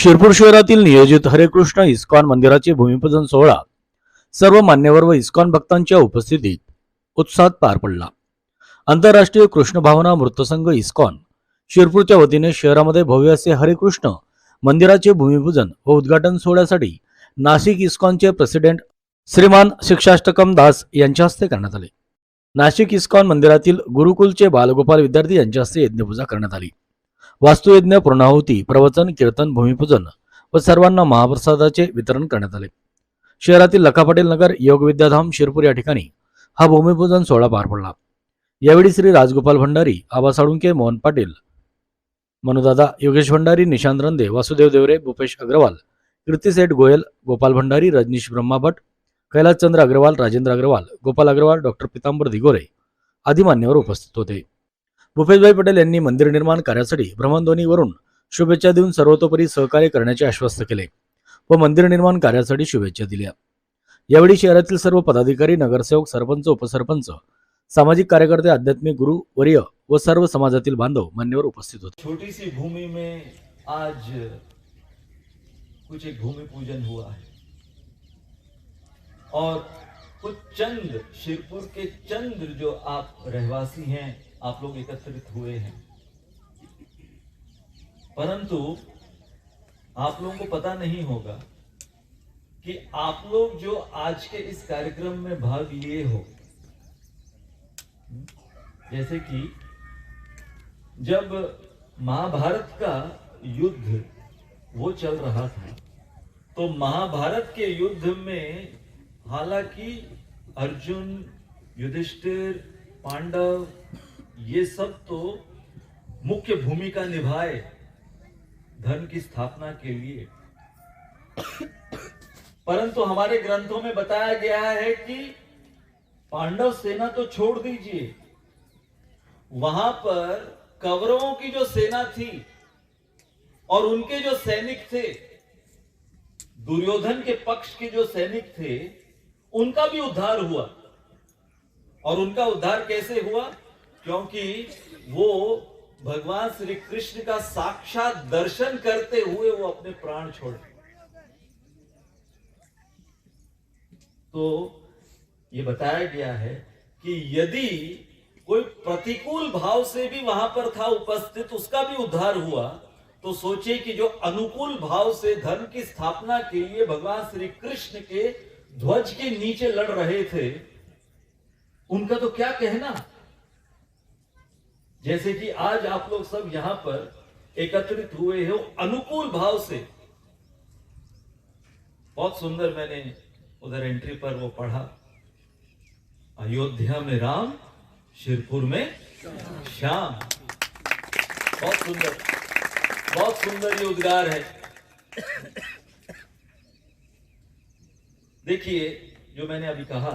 शिरपूर शहरातील नियोजित हरेकृष्ण इस्कॉन मंदिराचे भूमिपूजन सोहळा सर्व मान्यवर व इस्कॉन भक्तांच्या उपस्थितीत उत्साहात पार पडला. आंतरराष्ट्रीय कृष्ण भावना मृतसंघ इस्कॉन शिरपूरच्या वतीने शहरामध्ये भव्य असे हरेकृष्ण मंदिराचे भूमिपूजन व उद्घाटन सोहळ्यासाठी नाशिक इस्कॉनचे प्रेसिडेंट श्रीमान शिक्षाष्टकम दास यांच्या हस्ते करण्यात आले. नाशिक इस्कॉन मंदिरातील गुरुकुलचे बालगोपाल विद्यार्थी यांच्या हस्ते यज्ञपूजा करण्यात आली. वास्तुयज्ञ पूर्णाहुती प्रवचन कीर्तन भूमिपूजन व सर्वांना महाप्रसादाचे वितरण करण्यात आले. शहरातील लखा पाटील नगर योग विद्याधाम शिरपूर या ठिकाणी हा भूमिपूजन सोहळा पार पडला. यावेळी श्री राजगोपाल भंडारी आबा साळुंके मोहन पाटील मनुदादा योगेश भंडारी निशांत रंदे वासुदेव देवरे भूपेश अग्रवाल कीर्तिसेठ गोयल गोपाल भंडारी रजनीश ब्रह्मा भट कैलासचंद्र अग्रवाल राजेंद्र अग्रवाल गोपाल अग्रवाल डॉक्टर पितांबर दिगोरे आदी मान्यवर उपस्थित होते. भूपेशभाई पटेल यांनी मंदिर निर्माण कार्यासाठी भ्रमणध्वनीवरून शुभेच्छा देऊन सर्वतोपरी सहकार्य करण्याचे आश्वस्त केले व मंदिर निर्माण कार्यासाठी शुभेच्छा दिल्या. यावेळी शहरातील सर्व पदाधिकारी नगरसेवक सरपंच उपसरपंच सामाजिक कार्यकर्ते आध्यात्मिक गुरु वर्य व सर्व समाजातील बांधव मान्यवर उपस्थित होते. छोटीसी भूमि में आज कुछ एक भूमि पूजन हुआ है। और कुछ चंद शिरपुर के चंद जो आप रहवासी हैं, आप लोग एकत्रित हुए हैं। परंतु आप लोगों को पता नहीं होगा कि आप लोग जो आज के इस कार्यक्रम में भाग लिए हो, जैसे कि जब महाभारत का युद्ध वो चल रहा था तो महाभारत के युद्ध में हालाँकि अर्जुन, युधिष्ठिर, पांडव, ये सब तो मुख्य भूमिका निभाए धर्म की स्थापना के लिए। परंतु हमारे ग्रंथों में बताया गया है कि पांडव सेना तो छोड़ दीजिए। वहाँ पर कौरवों की जो सेना थी और उनके जो सैनिक थे, दुर्योधन के पक्ष के जो सैनिक थे उनका भी उद्धार हुआ। और उनका उद्धार कैसे हुआ? क्योंकि वो भगवान श्री कृष्ण का साक्षात दर्शन करते हुए वो अपने प्राण छोड़ तो ये बताया गया है कि यदि कोई प्रतिकूल भाव से भी वहाँ पर था, उपस्थित, उसका भी उद्धार हुआ तो सोचिए कि जो अनुकूल भाव से धर्म की स्थापना के लिए भगवान श्री कृष्ण के ध्वज के नीचे लड़ रहे थे, उनका तो क्या कहना? जैसे कि आज आप लोग सब यहाँ पर एकत्रित हुए हो अनुकूल भाव से। बहुत सुंदर मैंने उधर एंट्री पर वो पढ़ा। अयोध्या में राम, शिरपुर में श्याम। बहुत सुंदर बहुत सुंदर ये उद्गार है। देखिए जो मैंने अभी कहा